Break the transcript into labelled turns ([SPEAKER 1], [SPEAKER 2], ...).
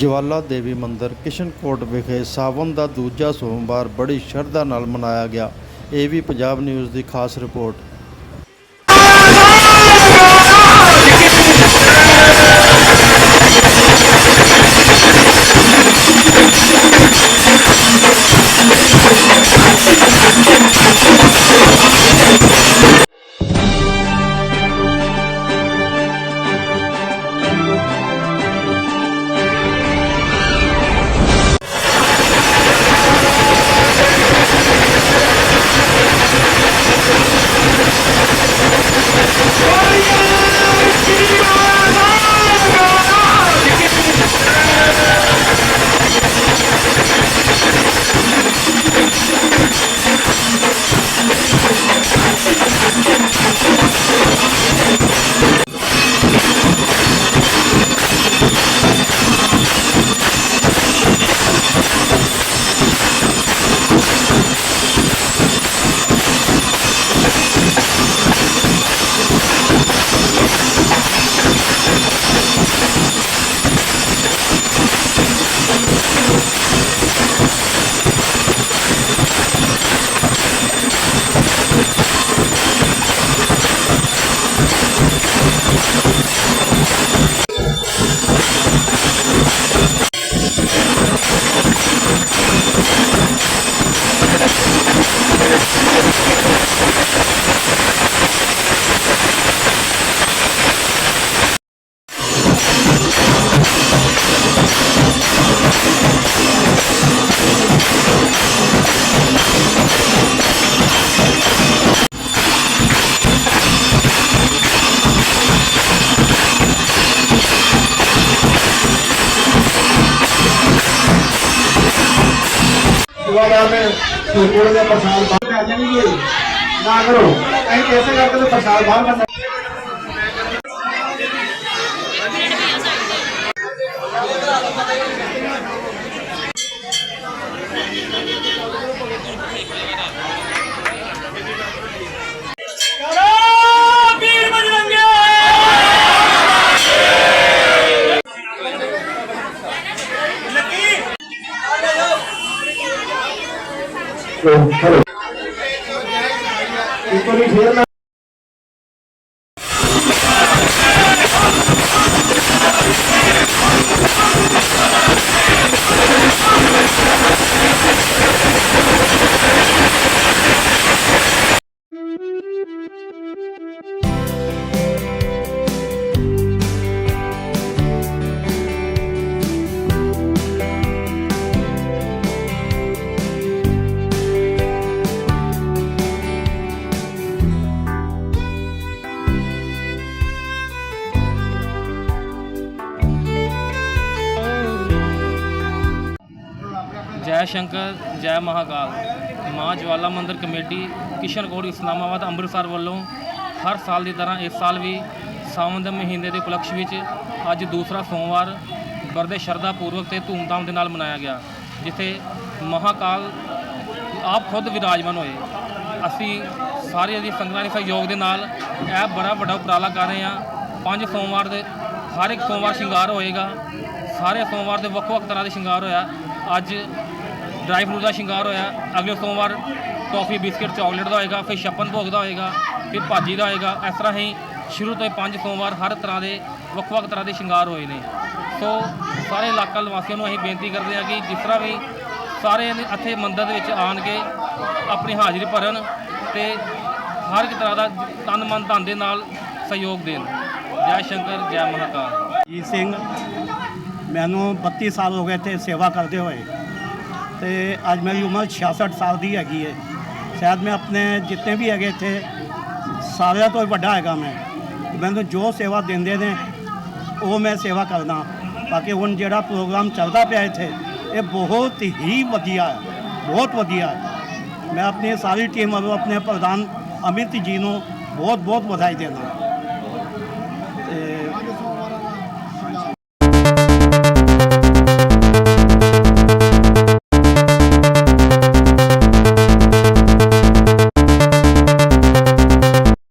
[SPEAKER 1] ਜਵਾਲਾ ਦੇਵੀ ਮੰਦਿਰ ਕਿਸ਼ਨਕੋਟ ਵਿਖੇ ਸਾਵਨ ਦਾ ਦੂਜਾ ਸੋਮਵਾਰ ਬੜੀ ਸ਼ਰਧਾ ਨਾਲ ਮਨਾਇਆ ਗਿਆ। ਇਹ ਵੀ ਪੰਜਾਬ ਨਿਊਜ਼ ਦੀ ਖਾਸ ਰਿਪੋਰਟ।
[SPEAKER 2] ਸੇਵਾਦਾਰ ਨੇ ਸੂਰਪੁਰ ਦੇ ਪ੍ਰਸਾਦ ਬਾਹਰ ਆ ਜਾਣਗੇ। ਨਾ ਕਰੋ। ਅਸੀਂ ਇਸੇ ਕਰਕੇ ਤੇ ਪ੍ਰਸਾਦ ਬਾਹਰ ਕਰਨਾ।
[SPEAKER 3] ਵੀਰ
[SPEAKER 2] con
[SPEAKER 4] ਜੈ ਸ਼ੰਕਰ, ਜੈ ਮਹਾਕਾਲ। ਮਾਂ ਜਵਾਲਾ ਮੰਦਿਰ ਕਮੇਟੀ ਕਿਸ਼ਨਗੜ੍ਹ ਇਸਲਾਮਾਬਾਦ, ਅੰਮ੍ਰਿਤਸਰ ਵੱਲੋਂ ਹਰ ਸਾਲ ਦੀ ਤਰ੍ਹਾਂ ਇਸ ਸਾਲ ਵੀ ਸਾਵਣ ਦੇ ਮਹੀਨੇ ਦੇ ਉਪਲਕਸ਼ ਵਿੱਚ ਅੱਜ ਦੂਸਰਾ ਸੋਮਵਾਰ ਬੜੇ ਸ਼ਰਧਾ ਪੂਰਵਕ ਤੇ ਧੂਮਧਾਮ ਦੇ ਨਾਲ ਮਨਾਇਆ ਗਿਆ, ਜਿੱਥੇ ਮਹਾਕਾਲ ਆਪ ਖੁਦ ਵਿਰਾਜਮਾਨ ਹੋਏ। ਅਸੀਂ ਸਾਰੇ ਦੀ ਸੰਗਤਾਂ ਦੇ ਸਹਿਯੋਗ ਦੇ ਨਾਲ ਇਹ ਬੜਾ ਵੱਡਾ ਉਪਰਾਲਾ ਕਰ ਰਹੇ ਹਾਂ। ਪੰਜ ਸੋਮਵਾਰ ਦੇ ਹਰ ਇੱਕ ਸੋਮਵਾਰ ਸ਼ਿੰਗਾਰ ਹੋਏਗਾ। ਸਾਰੇ ਸੋਮਵਾਰ ਦੇ ਵੱਖ-ਵੱਖ ਤਰ੍ਹਾਂ ਦੇ ਸ਼ਿੰਗਾਰ ਹੋਇਆ। ਅੱਜ ਡਰਾਈ ਫਰੂਟ ਦਾ ਸ਼ਿੰਗਾਰ ਹੋਇਆ। ਅਗਲੇ ਸੋਮਵਾਰ ਟੌਫੀ ਬਿਸਕਟ ਚਾਕਲੇਟ ਦਾ ਹੋਏਗਾ, ਫਿਰ ਛੱਪਨ ਭੋਗ ਦਾ ਹੋਏਗਾ, ਫਿਰ ਭਾਜੀ ਦਾ ਹੋਏਗਾ। ਇਸ ਤਰ੍ਹਾਂ ਹੀ ਸ਼ੁਰੂ ਤੋਂ ਹੀ ਪੰਜ ਸੋਮਵਾਰ ਹਰ ਤਰ੍ਹਾਂ ਦੇ ਵੱਖ-ਵੱਖ ਤਰ੍ਹਾਂ ਦੇ ਸ਼ਿੰਗਾਰ ਹੋਏ ਨੇ। ਸੋ ਸਾਰੇ ਇਲਾਕਾ ਨਿਵਾਸੀਆਂ ਨੂੰ ਅਸੀਂ ਬੇਨਤੀ ਕਰਦੇ ਹਾਂ ਕਿ ਜਿਸ ਤਰ੍ਹਾਂ ਵੀ ਸਾਰੇ ਇੱਥੇ ਮੰਦਰ ਦੇ ਵਿੱਚ ਆਣ ਕੇ ਆਪਣੀ ਹਾਜ਼ਰੀ ਭਰਨ ਤੇ ਹਰ ਇੱਕ ਤਰ੍ਹਾਂ ਦਾ ਤਨ, ਮਨ, ਧਨ ਦੇ ਨਾਲ ਸਹਿਯੋਗ ਦੇਣ। ਜੈ ਸ਼ੰਕਰ, ਜੈ ਮਹਾਕਾਲ।
[SPEAKER 5] ਜੀਤ ਸਿੰਘ, ਮੈਨੂੰ 32 ਸਾਲ ਹੋ ਗਏ ਇੱਥੇ ਸੇਵਾ ਕਰਦੇ ਹੋਏ। ਤੇ ਅੱਜ ਮੇਰੀ ਉਮਰ 66 ਸਾਲ ਦੀ ਹੈਗੀ ਹੈ ਸ਼ਾਇਦ ਮੈਂ ਆਪਣੇ ਜਿੰਨੇ ਵੀ ਹੈਗੇ ਇੱਥੇ, ਸਾਰਿਆਂ ਤੋਂ ਵੱਡਾ ਹੈਗਾ ਮੈਂ। ਮੈਨੂੰ ਜੋ ਸੇਵਾ ਦਿੰਦੇ ਨੇ, ਉਹ ਮੈਂ ਸੇਵਾ ਕਰਦਾ। ਬਾਕੀ ਹੁਣ ਜਿਹੜਾ ਪ੍ਰੋਗਰਾਮ ਚੱਲਦਾ ਪਿਆ ਇੱਥੇ, ਇਹ ਬਹੁਤ ਹੀ ਵਧੀਆ ਹੈ, ਬਹੁਤ ਵਧੀਆ ਹੈ। ਮੈਂ ਆਪਣੀ ਸਾਰੀ ਟੀਮ ਵੱਲੋਂ ਆਪਣੇ ਪ੍ਰਧਾਨ ਅਮਿਤ ਜੀ ਨੂੰ ਬਹੁਤ ਬਹੁਤ ਵਧਾਈ ਦਿੰਦਾ।